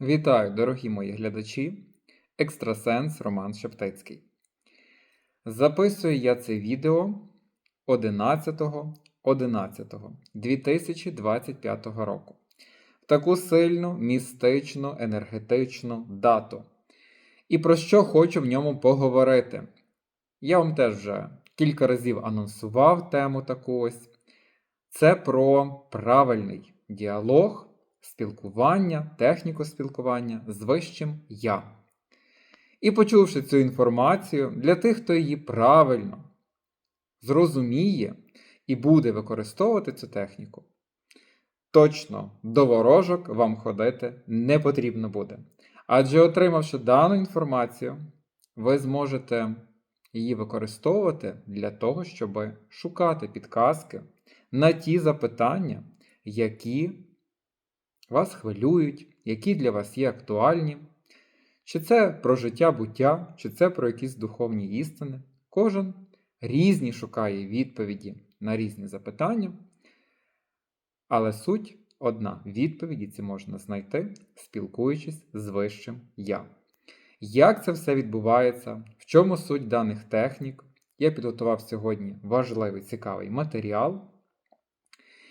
Вітаю, дорогі мої глядачі! Екстрасенс Роман Шептицький. Записую я це відео 11.11.2025 року. Таку сильну, містичну, енергетичну дату. І про що хочу в ньому поговорити. Я вам теж вже кілька разів анонсував тему таку ось. Це про правильний діалог спілкування, техніку спілкування з вищим я. І почувши цю інформацію, для тих, хто її правильно зрозуміє і буде використовувати цю техніку, точно до ворожок вам ходити не потрібно буде. Адже, отримавши дану інформацію, ви зможете її використовувати для того, щоб шукати підказки на ті запитання, які вас хвилюють, які для вас є актуальні, чи це про життя буття, чи це про якісь духовні істини. Кожен різні шукає відповіді на різні запитання, але суть одна: відповіді ці можна знайти, спілкуючись з вищим я. Як це все відбувається, в чому суть даних технік? Я підготував сьогодні важливий цікавий матеріал.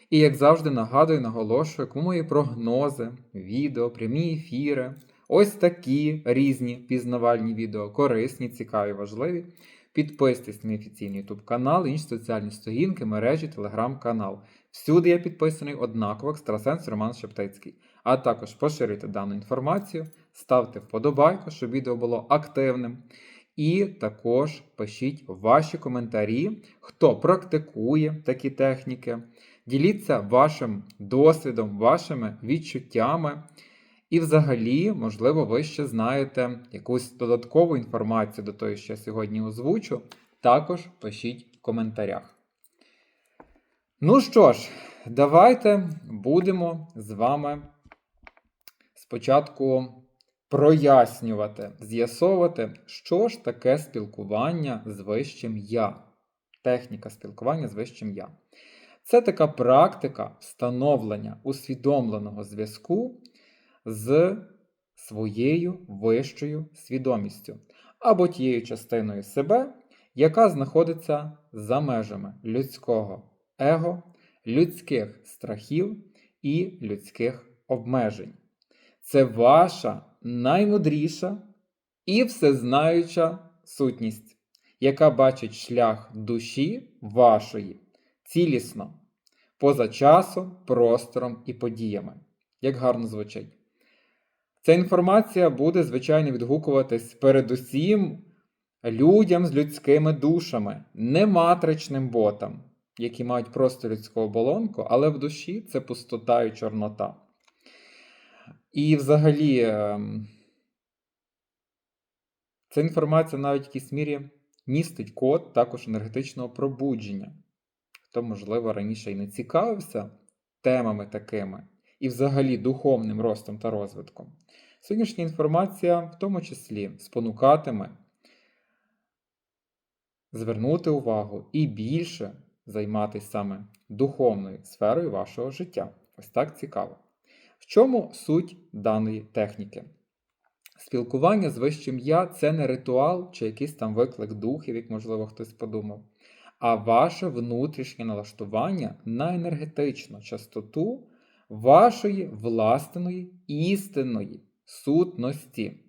І, як завжди, нагадую, наголошую, кому мої прогнози, відео, прямі ефіри, ось такі різні пізнавальні відео, корисні, цікаві, важливі. Підписуйтесь на мій офіційний YouTube канал, інші соціальні сторінки, мережі, телеграм-канал. Всюди я підписаний однаково екстрасенс Роман Шептицький. А також поширюйте дану інформацію, ставте вподобайку, щоб відео було активним. І також пишіть ваші коментарі, хто практикує такі техніки. Діліться вашим досвідом, вашими відчуттями. І, взагалі, можливо, ви ще знаєте якусь додаткову інформацію до того, що я сьогодні озвучу. Також пишіть в коментарях. Ну що ж, давайте будемо з вами спочатку прояснювати, з'ясовувати, що ж таке спілкування з вищим я. Техніка спілкування з вищим я. Це така практика встановлення усвідомленого зв'язку з своєю вищою свідомістю або тією частиною себе, яка знаходиться за межами людського его, людських страхів і людських обмежень. Це ваша наймудріша і всезнаюча сутність, яка бачить шлях душі вашої цілісно, поза часом, простором і подіями. Як гарно звучить. Ця інформація буде, звичайно, відгукуватись передусім людям з людськими душами, не матричним ботам, які мають просто людську оболонку, але в душі це пустота і чорнота. І взагалі, ем, ця інформація навіть в якійсь мірі містить код також енергетичного пробудження хто, можливо, раніше і не цікавився темами такими і взагалі духовним ростом та розвитком, сьогоднішня інформація в тому числі спонукатиме звернути увагу і більше займатися саме духовною сферою вашого життя. Ось так цікаво. В чому суть даної техніки? Спілкування з вищим я це не ритуал чи якийсь там виклик духів, як, можливо, хтось подумав а ваше внутрішнє налаштування на енергетичну частоту вашої власної істинної сутності.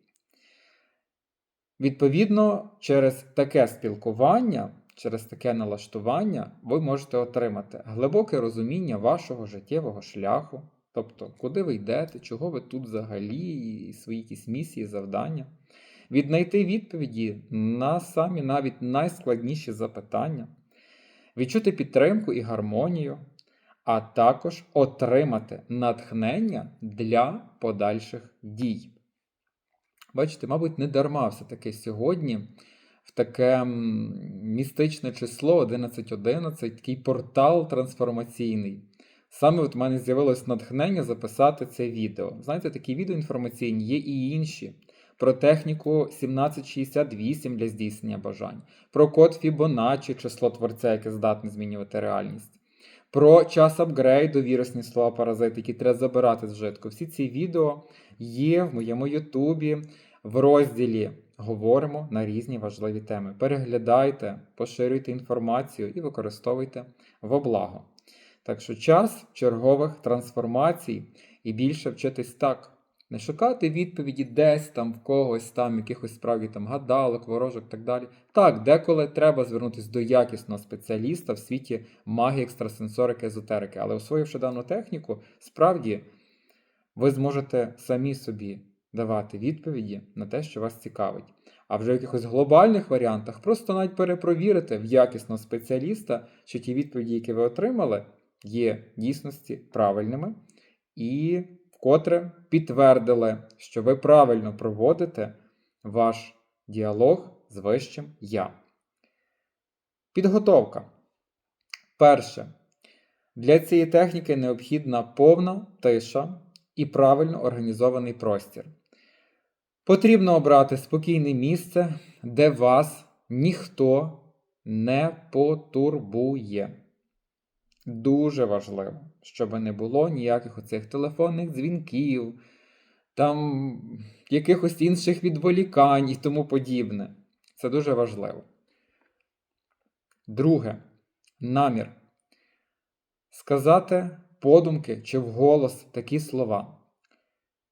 Відповідно, через таке спілкування, через таке налаштування ви можете отримати глибоке розуміння вашого життєвого шляху, тобто, куди ви йдете, чого ви тут взагалі, і свої якісь місії, завдання, віднайти відповіді на самі навіть найскладніші запитання відчути підтримку і гармонію, а також отримати натхнення для подальших дій. Бачите, мабуть, не дарма все-таки сьогодні в таке містичне число 1111, такий портал трансформаційний. Саме от в мене з'явилось натхнення записати це відео. Знаєте, такі відео інформаційні є і інші про техніку 1768 для здійснення бажань, про код Фібоначчі, число творця, яке здатне змінювати реальність, про час апгрейду, вірусні слова паразити, які треба забирати з вжитку. Всі ці відео є в моєму Ютубі в розділі Говоримо на різні важливі теми. Переглядайте, поширюйте інформацію і використовуйте во благо. Так що час чергових трансформацій і більше вчитись так. Не шукати відповіді десь там в когось, там якихось справді там гадалок, ворожок і так далі. Так, деколи треба звернутися до якісного спеціаліста в світі магії, екстрасенсорики, езотерики. Але освоївши дану техніку, справді ви зможете самі собі давати відповіді на те, що вас цікавить. А вже в якихось глобальних варіантах просто навіть перепровірити в якісного спеціаліста, чи ті відповіді, які ви отримали, є дійсності правильними, і вкотре підтвердили, що ви правильно проводите ваш діалог з вищим я. Підготовка. Перше. Для цієї техніки необхідна повна тиша і правильно організований простір. Потрібно обрати спокійне місце, де вас ніхто не потурбує. Дуже важливо, щоб не було ніяких оцих телефонних дзвінків, там якихось інших відволікань і тому подібне. Це дуже важливо. Друге, намір. Сказати подумки чи вголос такі слова.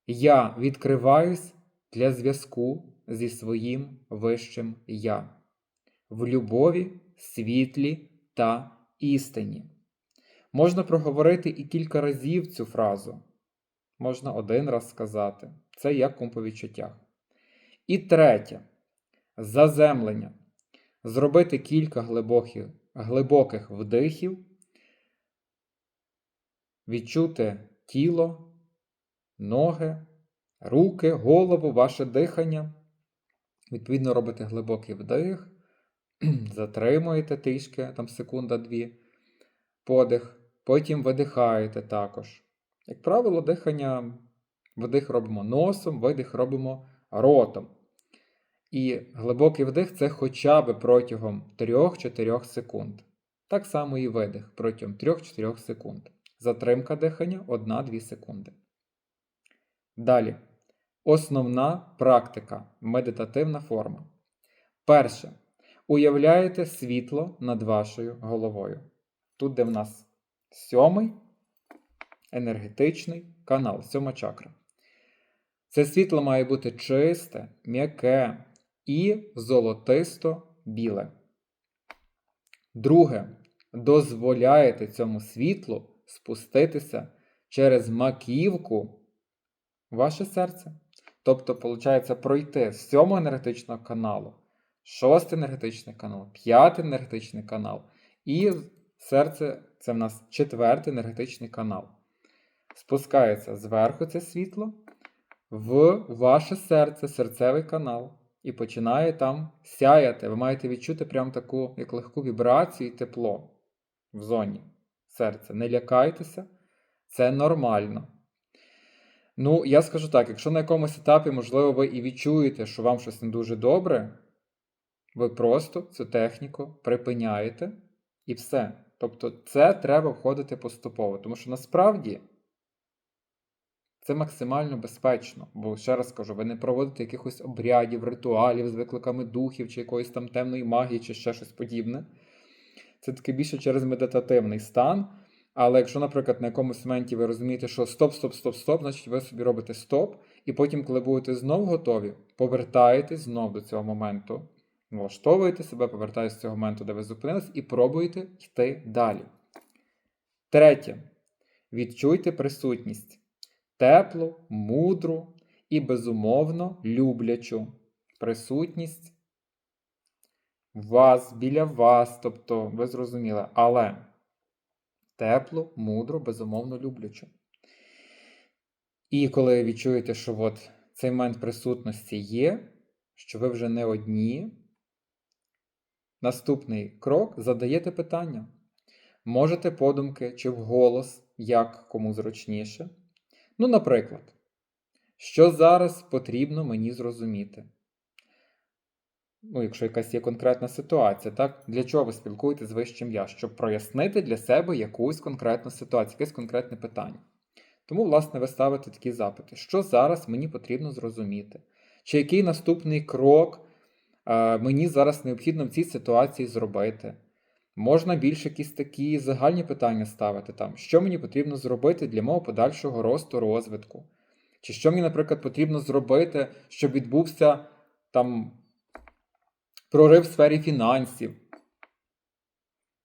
Я відкриваюсь для зв'язку зі своїм вищим я в любові, світлі та істині. Можна проговорити і кілька разів цю фразу. Можна один раз сказати. Це як кум по. І третє заземлення. Зробити кілька глибоких, глибоких вдихів, відчути тіло, ноги, руки, голову, ваше дихання. Відповідно, робите глибокий вдих, затримуєте трішки, там секунда-дві, подих, потім видихаєте також. Як правило, дихання, вдих робимо носом, видих робимо ротом. І глибокий вдих це хоча б протягом 3-4 секунд. Так само і видих протягом 3-4 секунд. Затримка дихання 1-2 секунди. Далі. Основна практика медитативна форма. Перше. Уявляєте світло над вашою головою. Тут, де в нас сьомий енергетичний канал, сьома чакра. Це світло має бути чисте, м'яке і золотисто-біле. Друге. Дозволяєте цьому світлу спуститися через маківку ваше серце. Тобто, виходить, пройти з сьомого енергетичного каналу, шостий енергетичний канал, п'ятий енергетичний канал. І серце це в нас четвертий енергетичний канал. Спускається зверху це світло в ваше серце, серцевий канал. І починає там сяяти. Ви маєте відчути прям таку як легку вібрацію і тепло в зоні серця. Не лякайтеся, це нормально. Ну, я скажу так: якщо на якомусь етапі, можливо, ви і відчуєте, що вам щось не дуже добре, ви просто цю техніку припиняєте і все. Тобто, це треба входити поступово. Тому що насправді це максимально безпечно. Бо, ще раз кажу, ви не проводите якихось обрядів, ритуалів з викликами духів, чи якоїсь там темної магії, чи ще щось подібне. Це таке більше через медитативний стан. Але якщо, наприклад, на якомусь моменті ви розумієте, що стоп, стоп, стоп, стоп, значить ви собі робите стоп, і потім, коли будете знов готові, повертаєтесь знов до цього моменту, влаштовуєте себе, повертаєтесь до цього моменту, де ви зупинились, і пробуєте йти далі. Третє. Відчуйте присутність. Теплу, мудру і безумовно люблячу присутність вас, біля вас, тобто, ви зрозуміли, але теплу, мудру, безумовно люблячу. І коли відчуєте, що от цей момент присутності є, що ви вже не одні, наступний крок задаєте питання. Можете подумки чи вголос, як кому зручніше. Ну, наприклад, що зараз потрібно мені зрозуміти? ну, якщо якась є конкретна ситуація, так? Для чого ви спілкуєтесь з вищим я? Щоб прояснити для себе якусь конкретну ситуацію, якесь конкретне питання. Тому, власне, ви ставите такі запити: що зараз мені потрібно зрозуміти? Чи який наступний крок мені зараз необхідно в цій ситуації зробити? Можна більш якісь такі загальні питання ставити там, що мені потрібно зробити для мого подальшого росту, розвитку? Чи що мені, наприклад, потрібно зробити, щоб відбувся там прорив в сфері фінансів?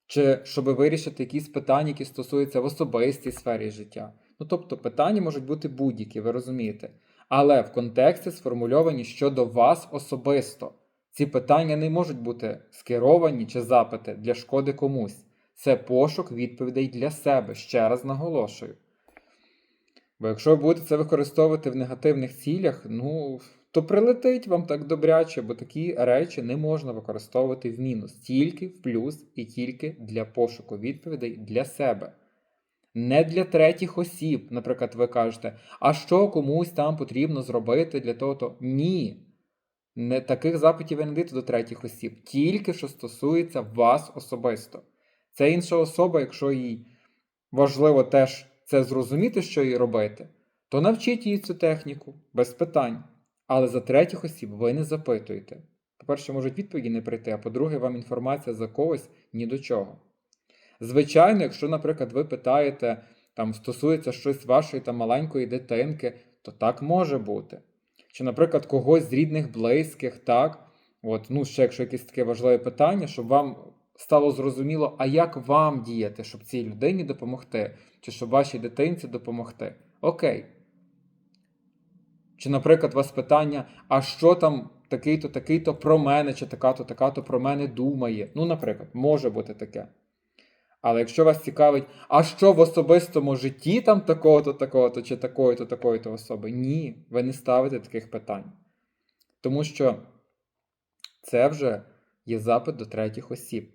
Чи щоб вирішити якісь питання, які стосуються в особистій сфері життя? Ну тобто питання можуть бути будь-які, ви розумієте. Але в контексті сформульовані щодо вас особисто. Ці питання не можуть бути скеровані чи запити для шкоди комусь. Це пошук відповідей для себе, ще раз наголошую. Бо якщо ви будете це використовувати в негативних цілях, ну, то прилетить вам так добряче, бо такі речі не можна використовувати в мінус, тільки в плюс і тільки для пошуку відповідей для себе. Не для третіх осіб, наприклад, ви кажете, а що комусь там потрібно зробити для того, то ні. Не, таких запитів даєте до третіх осіб, тільки що стосується вас особисто. Це інша особа, якщо їй важливо теж це зрозуміти, що їй робити, то навчіть її цю техніку без питань. Але за третіх осіб ви не запитуєте. По-перше, можуть відповіді не прийти, а по-друге, вам інформація за когось ні до чого. Звичайно, якщо, наприклад, ви питаєте, там стосується щось вашої там маленької дитинки, то так може бути. Чи, наприклад, когось з рідних, близьких, так? От, ну, ще якщо якесь таке важливе питання, щоб вам стало зрозуміло, а як вам діяти, щоб цій людині допомогти, чи щоб вашій дитинці допомогти. Окей. Чи, наприклад, у вас питання, а що там такий-то, такий-то про мене, чи така-то, така-то про мене думає? Ну, наприклад, може бути таке. Але якщо вас цікавить, а що в особистому житті там такого-то, такого-то, чи такої-то, такої-то особи? Ні, ви не ставите таких питань. Тому що це вже є запит до третіх осіб.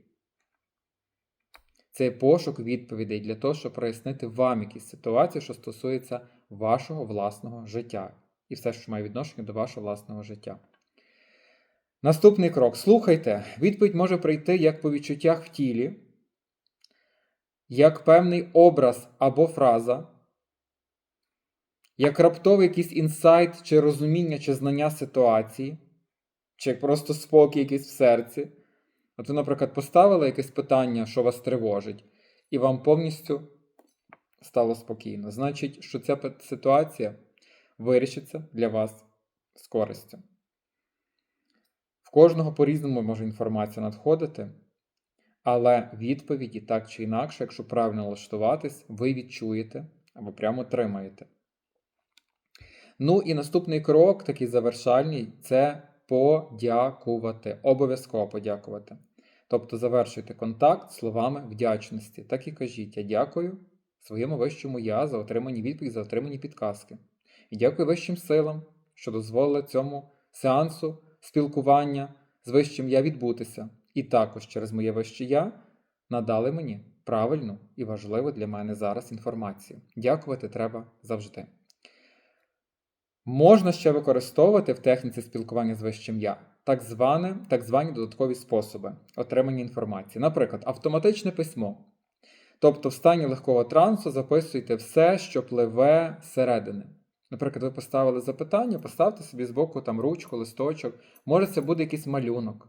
Це пошук відповідей для того, щоб прояснити вам якісь ситуації, що стосуються вашого власного життя. І все, що має відношення до вашого власного життя. Наступний крок. Слухайте, відповідь може прийти як по відчуттях в тілі як певний образ або фраза, як раптовий якийсь інсайт, чи розуміння, чи знання ситуації, чи просто спокій якийсь в серці. От ви, наприклад, поставили якесь питання, що вас тривожить, і вам повністю стало спокійно. Значить, що ця ситуація вирішиться для вас з користю. В кожного по-різному може інформація надходити. Але відповіді так чи інакше, якщо правильно налаштуватись, ви відчуєте або прямо тримаєте. Ну і наступний крок, такий завершальний, це подякувати. Обов'язково подякувати. Тобто завершуйте контакт словами вдячності. Так і кажіть: я дякую своєму вищому я за отримані відповіді, за отримані підказки. І дякую вищим силам, що дозволили цьому сеансу спілкування з вищим я відбутися і також через моє вище я надали мені правильну і важливу для мене зараз інформацію. Дякувати треба завжди. Можна ще використовувати в техніці спілкування з вищим я так, зване, так звані додаткові способи отримання інформації. Наприклад, автоматичне письмо. Тобто, в стані легкого трансу записуйте все, що пливе зсередини. Наприклад, ви поставили запитання, поставте собі збоку там ручку, листочок, може це буде якийсь малюнок.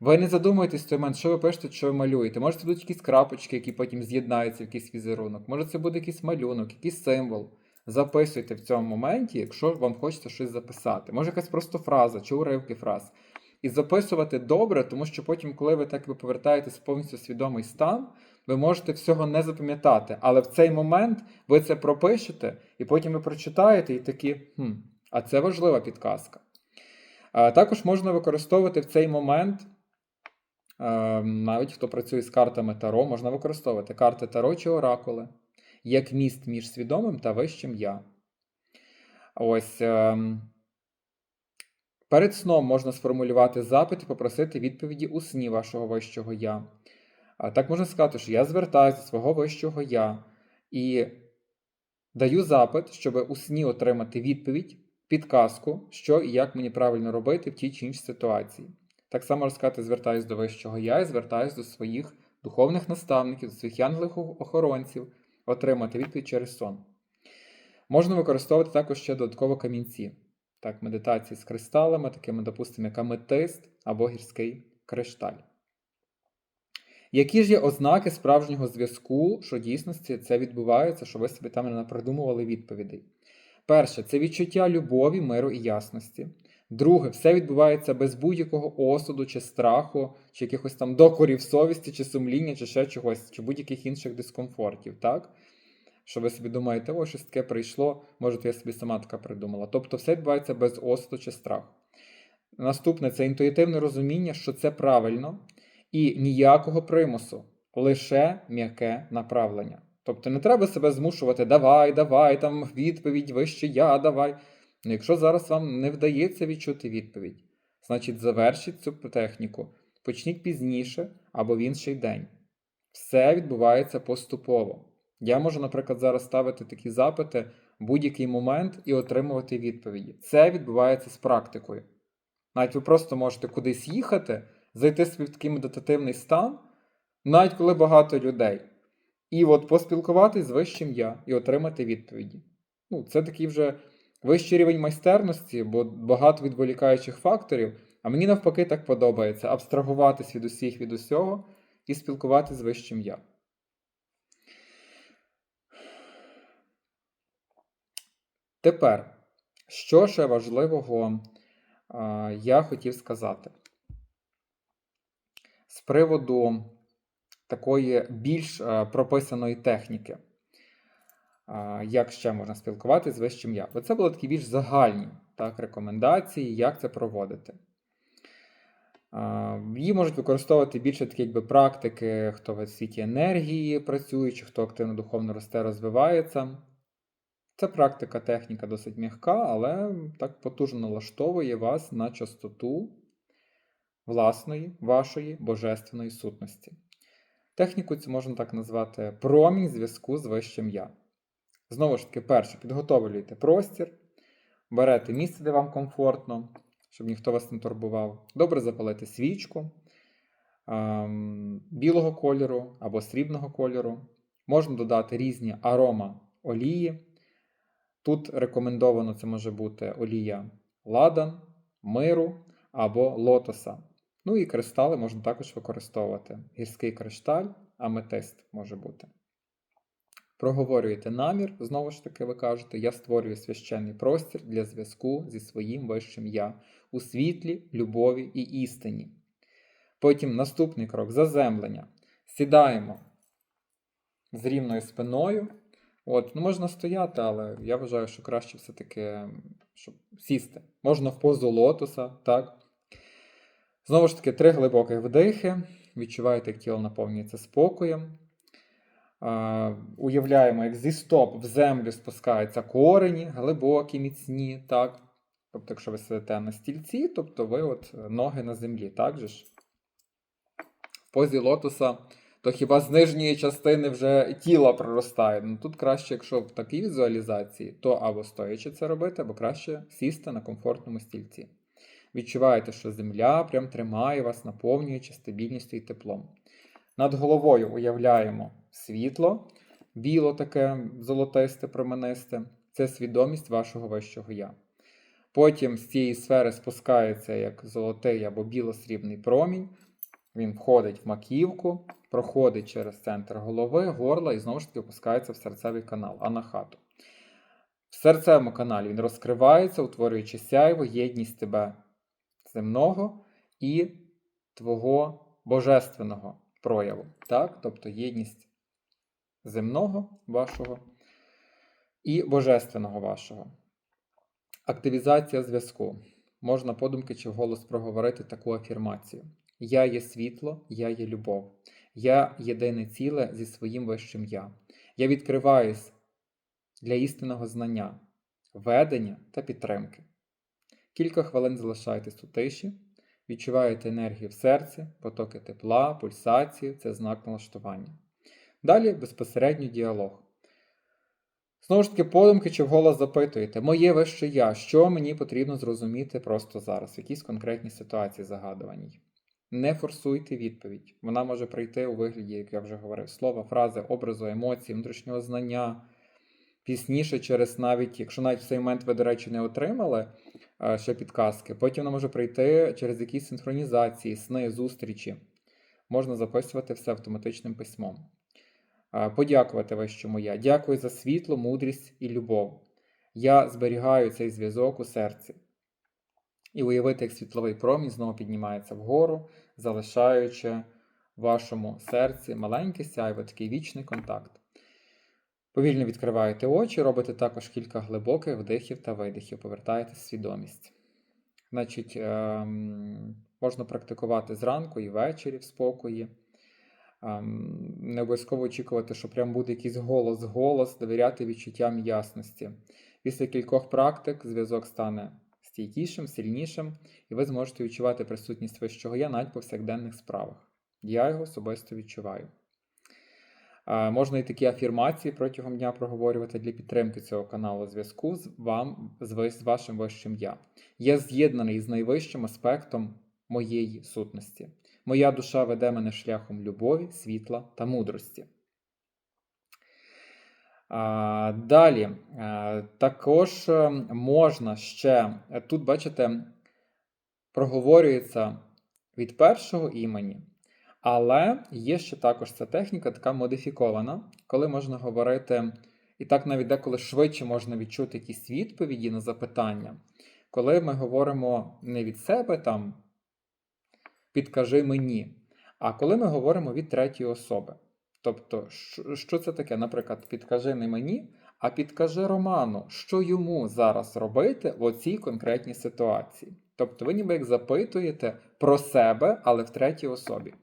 Ви не задумуєтесь в той момент, що ви пишете, що ви малюєте. Може, це будуть якісь крапочки, які потім з'єднаються в якийсь візерунок. Може, це буде якийсь малюнок, якийсь символ. Записуйте в цьому моменті, якщо вам хочеться щось записати. Може, якась просто фраза чи уривки фраз. І записувати добре, тому що потім, коли ви так ви повертаєтесь в повністю свідомий стан, ви можете всього не запам'ятати. Але в цей момент ви це пропишете, і потім ви прочитаєте і такі, хм, а це важлива підказка. Також можна використовувати в цей момент. Ем, навіть хто працює з картами Таро, можна використовувати карти Таро чи Оракули як міст між свідомим та вищим я. Ось. Ем, перед сном можна сформулювати запит і попросити відповіді у сні вашого вищого я. Так можна сказати, що я звертаюся до свого вищого я і даю запит, щоб у сні отримати відповідь, підказку, що і як мені правильно робити в тій чи іншій ситуації. Так само розказати, звертаюсь до вищого я і звертаюсь до своїх духовних наставників, до своїх янголів-охоронців, отримати відповідь через сон. Можна використовувати також ще додатково камінці. Так, медитації з кристалами, такими, допустимо, як аметист або гірський кришталь. Які ж є ознаки справжнього зв'язку, що в дійсності це відбувається, що ви собі там не напридумували відповідей? Перше, це відчуття любові, миру і ясності. Друге, все відбувається без будь-якого осуду чи страху, чи якихось там докорів совісті, чи сумління, чи ще чогось, чи будь-яких інших дискомфортів, так? Що ви собі думаєте, о, щось таке прийшло, може, я собі сама така придумала. Тобто все відбувається без осуду чи страху. Наступне це інтуїтивне розуміння, що це правильно, і ніякого примусу, лише м'яке направлення. Тобто не треба себе змушувати, давай, давай, там відповідь вище я, давай. Ну, якщо зараз вам не вдається відчути відповідь, значить завершіть цю техніку, почніть пізніше або в інший день. Все відбувається поступово. Я можу, наприклад, зараз ставити такі запити в будь-який момент і отримувати відповіді. Це відбувається з практикою. Навіть ви просто можете кудись їхати, зайти собі в такий медитативний стан, навіть коли багато людей, і от поспілкуватись з вищим я і отримати відповіді. Ну, Це такий вже вищий рівень майстерності, бо багато відволікаючих факторів. А мені навпаки так подобається абстрагуватись від усіх від усього і спілкуватися з вищим я. Тепер, що ще важливого а, я хотів сказати з приводу такої більш а, прописаної техніки, як ще можна спілкуватися з вищим я. Бо це були такі більш загальні так, рекомендації, як це проводити. Її можуть використовувати більше такі якби, практики, хто в світі енергії працює, чи хто активно духовно росте, розвивається. Це практика, техніка досить м'яка, але так потужно налаштовує вас на частоту власної, вашої божественної сутності. Техніку цю можна так назвати промінь зв'язку з вищим я. Знову ж таки, перше, підготовлюєте простір, берете місце, де вам комфортно, щоб ніхто вас не турбував. Добре запалити свічку ем, білого кольору або срібного кольору. Можна додати різні арома олії. Тут рекомендовано це може бути олія ладан, миру або лотоса. Ну і кристали можна також використовувати. Гірський кришталь, аметист може бути. Проговорюєте намір, знову ж таки, ви кажете, я створюю священний простір для зв'язку зі своїм вищим я у світлі, любові і істині. Потім наступний крок заземлення. Сідаємо з рівною спиною. От, ну Можна стояти, але я вважаю, що краще все-таки щоб сісти. Можна в позу лотоса, так? Знову ж таки, три глибоких вдихи. Відчуваєте, як тіло наповнюється спокоєм. Уявляємо, як зі стоп в землю спускаються корені, глибокі, міцні. так? Тобто, якщо ви сидите на стільці, тобто ви от ноги на землі, так же ж? В позі лотоса то хіба з нижньої частини вже тіло проростає. Ну тут краще, якщо в такій візуалізації, то або стоячи це робити, або краще сісти на комфортному стільці. Відчуваєте, що земля прям тримає вас, наповнюючи стабільністю і теплом. Над головою уявляємо світло, біло таке золотисте, променисте це свідомість вашого вищого я. Потім з цієї сфери спускається як золотий або біло-срібний промінь. Він входить в маківку, проходить через центр голови, горла і знову ж таки опускається в серцевий канал, анахату. В серцевому каналі він розкривається, утворюючи сяйво, єдність тебе земного і твого божественного прояву. Так? Тобто єдність земного вашого і божественного вашого. Активізація зв'язку. Можна подумки чи вголос проговорити таку афірмацію. Я є світло, я є любов. Я єдине ціле зі своїм вищим я. Я відкриваюсь для істинного знання, ведення та підтримки. Кілька хвилин залишайтесь у тиші, відчуваєте енергію в серці, потоки тепла, пульсацію це знак налаштування. Далі безпосередньо діалог. Знову ж таки, подумки чи вголос запитуєте, моє вище я, що мені потрібно зрозуміти просто зараз, в якійсь конкретній ситуації загадуваній. Не форсуйте відповідь. Вона може прийти у вигляді, як я вже говорив, слова, фрази, образу, емоції, внутрішнього знання. Пізніше, через навіть, якщо навіть в цей момент ви, до речі, не отримали ще підказки, потім вона може прийти через якісь синхронізації, сни, зустрічі. Можна записувати все автоматичним письмом. Е, Подякувати вищому я. Дякую за світло, мудрість і любов. Я зберігаю цей зв'язок у серці. І уявити, як світловий промінь знову піднімається вгору, залишаючи в вашому серці маленький сяйво, такий вічний контакт. Повільно відкриваєте очі, робите також кілька глибоких вдихів та видихів, повертаєте свідомість. Значить, ем, можна практикувати зранку і ввечері в спокої. Ем, не обов'язково очікувати, що прям буде якийсь голос-голос, довіряти відчуттям ясності. Після кількох практик зв'язок стане стійкішим, сильнішим, і ви зможете відчувати присутність вищого я навіть повсякденних справах. Я його особисто відчуваю. Можна і такі афірмації протягом дня проговорювати для підтримки цього каналу зв'язку з вам, з вашим вищим я. Я з'єднаний з найвищим аспектом моєї сутності. Моя душа веде мене шляхом любові, світла та мудрості. Далі, також е, можна ще, тут, бачите, проговорюється від першого імені, але є ще також ця техніка, така модифікована, коли можна говорити, і так навіть деколи швидше можна відчути якісь відповіді на запитання, коли ми говоримо не від себе там підкажи мені, а коли ми говоримо від третьої особи. Тобто, що- це таке? Наприклад, підкажи не мені, а підкажи Роману, що йому зараз робити в оцій конкретній ситуації. Тобто, ви ніби як запитуєте про себе, але в третій особі.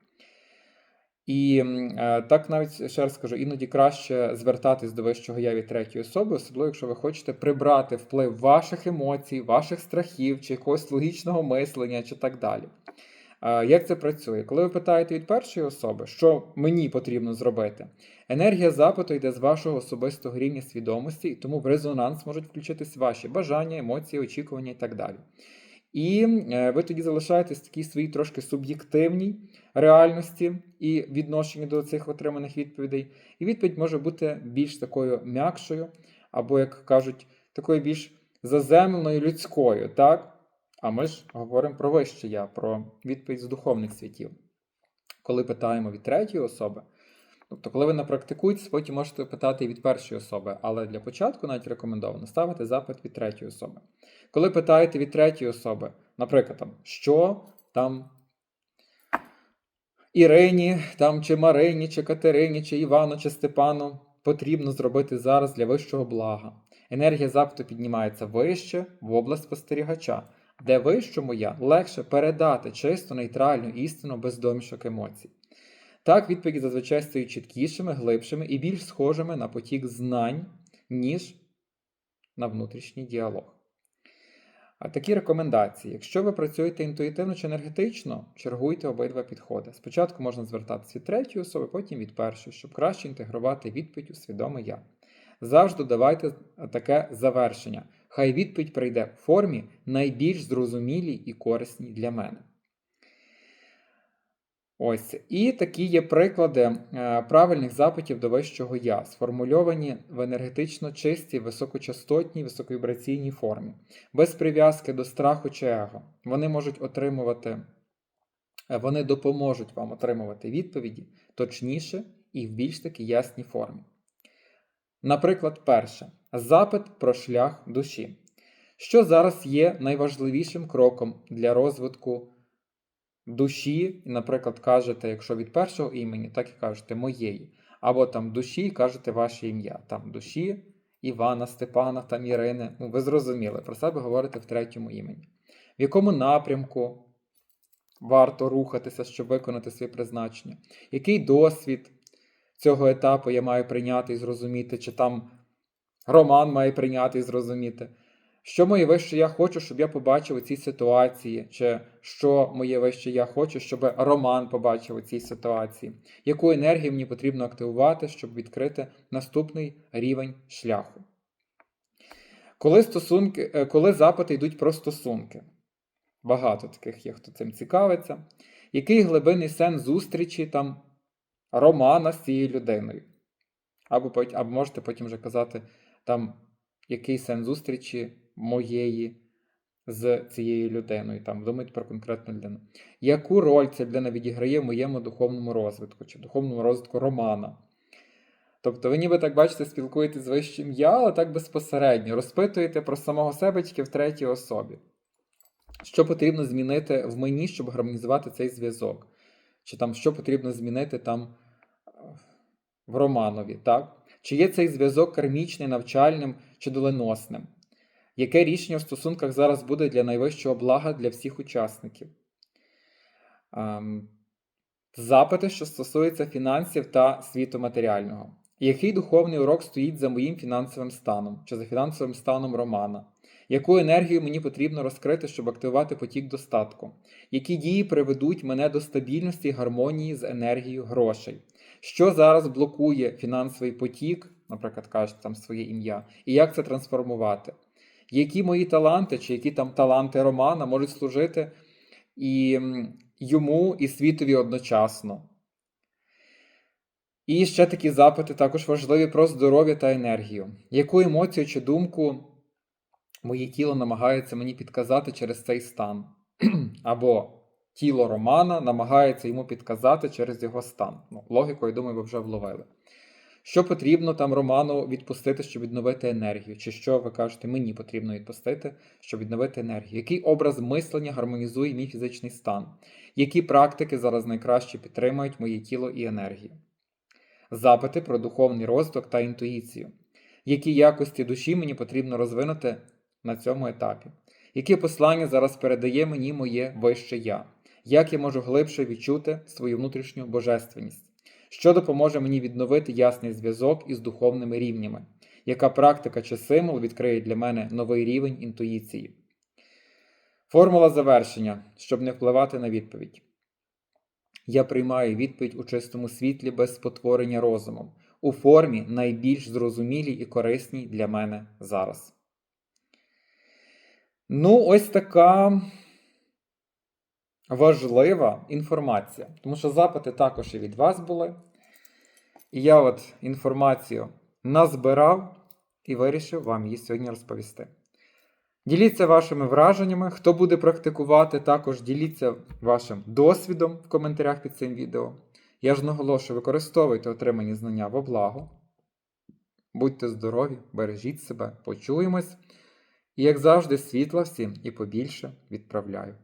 І е, так навіть ще раз скажу, іноді краще звертатись до вищого я від третьої особи, особливо якщо ви хочете прибрати вплив ваших емоцій, ваших страхів чи якогось логічного мислення, чи так далі. Е, Як це працює? Коли ви питаєте від першої особи, що мені потрібно зробити, енергія запиту йде з вашого особистого рівня свідомості, і тому в резонанс можуть включитись ваші бажання, емоції, очікування і так далі. І е, ви тоді залишаєтесь в такій своїй трошки суб'єктивній реальності і відношенні до цих отриманих відповідей. І відповідь може бути більш такою м'якшою, або, як кажуть, такою більш заземленою людською, так? А ми ж говоримо про вище я, про відповідь з духовних світів. Коли питаємо від третьої особи, тобто, коли ви напрактикуєтесь, потім можете питати від першої особи, але для початку навіть рекомендовано ставити запит від третьої особи. Коли питаєте від третьої особи, наприклад, там, що там Ірині, там, чи Марині, чи Катерині, чи Івану, чи Степану потрібно зробити зараз для вищого блага. Енергія запиту піднімається вище в область спостерігача, де вищому я легше передати чисто нейтральну істину без домішок емоцій. Так, відповіді зазвичай стають чіткішими, глибшими і більш схожими на потік знань, ніж на внутрішній діалог. А такі рекомендації. Якщо ви працюєте інтуїтивно чи енергетично, чергуйте обидва підходи. Спочатку можна звертатися від третьої особи, потім від першої, щоб краще інтегрувати відповідь у свідоме я. Завжди давайте таке завершення. Хай відповідь прийде в формі найбільш зрозумілій і корисній для мене. Ось. І такі є приклади е, правильних запитів до вищого я, сформульовані в енергетично чистій, високочастотній, високовібраційній формі, без прив'язки до страху чи его. Вони можуть отримувати, е, вони допоможуть вам отримувати відповіді точніше і в більш таки ясній формі. Наприклад, перше. Запит про шлях душі. Що зараз є найважливішим кроком для розвитку душі, і, наприклад, кажете, якщо від першого імені, так і кажете моєї. Або там душі кажете ваше ім'я. Там душі Івана, Степана, там Ірини. Ну, ви зрозуміли, про себе говорите в третьому імені. В якому напрямку варто рухатися, щоб виконати своє призначення? Який досвід цього етапу я маю прийняти і зрозуміти, чи там Роман має прийняти і зрозуміти? Що моє вище я хочу, щоб я побачив у цій ситуації, чи що моє вище я хочу, щоб Роман побачив у цій ситуації, яку енергію мені потрібно активувати, щоб відкрити наступний рівень шляху. Коли, стосунки, е, коли запити йдуть про стосунки, багато таких є, хто цим цікавиться, який глибинний сенс зустрічі там Романа з цією людиною? Або, або можете потім вже казати, там, який сенс зустрічі моєї з цією людиною, там думають про конкретну людину. Яку роль ця людина відіграє в моєму духовному розвитку чи духовному розвитку Романа? Тобто ви ніби так бачите, спілкуєтесь з вищим я, але так безпосередньо, розпитуєте про самого себе тільки в третій особі. Що потрібно змінити в мені, щоб гармонізувати цей зв'язок? Чи там що потрібно змінити там е, в Романові, так? Чи є цей зв'язок кармічний, навчальним чи доленосним? Яке рішення в стосунках зараз буде для найвищого блага для всіх учасників? Ем, Запити, що стосуються фінансів та світу матеріального. Який духовний урок стоїть за моїм фінансовим станом чи за фінансовим станом Романа? Яку енергію мені потрібно розкрити, щоб активувати потік достатку? Які дії приведуть мене до стабільності і гармонії з енергією грошей? Що зараз блокує фінансовий потік, наприклад, кажуть там своє ім'я, і як це трансформувати? Які мої таланти, чи які там таланти Романа можуть служити і йому, і світові одночасно? І ще такі запити також важливі про здоров'я та енергію. Яку емоцію чи думку моє тіло намагається мені підказати через цей стан? Або тіло Романа намагається йому підказати через його стан. Ну, логіку, я думаю, ви вже вловили. Що потрібно там Роману відпустити, щоб відновити енергію? Чи що ви кажете, мені потрібно відпустити, щоб відновити енергію? Який образ мислення гармонізує мій фізичний стан? Які практики зараз найкраще підтримують моє тіло і енергію? Запити про духовний розвиток та інтуїцію. Які якості душі мені потрібно розвинути на цьому етапі? Які послання зараз передає мені моє вище я? Як я можу глибше відчути свою внутрішню божественність? Що допоможе мені відновити ясний зв'язок із духовними рівнями? Яка практика чи символ відкриє для мене новий рівень інтуїції? Формула завершення, щоб не впливати на відповідь. Я приймаю відповідь у чистому світлі без спотворення розумом, у формі найбільш зрозумілій і корисній для мене зараз. Ну, ось така важлива інформація. Тому що запити також і від вас були. І я от інформацію назбирав і вирішив вам її сьогодні розповісти. Діліться вашими враженнями. Хто буде практикувати, також діліться вашим досвідом в коментарях під цим відео. Я ж наголошую, використовуйте отримані знання во благо. Будьте здорові, бережіть себе, почуємось. І, як завжди, світла всім і побільше відправляю.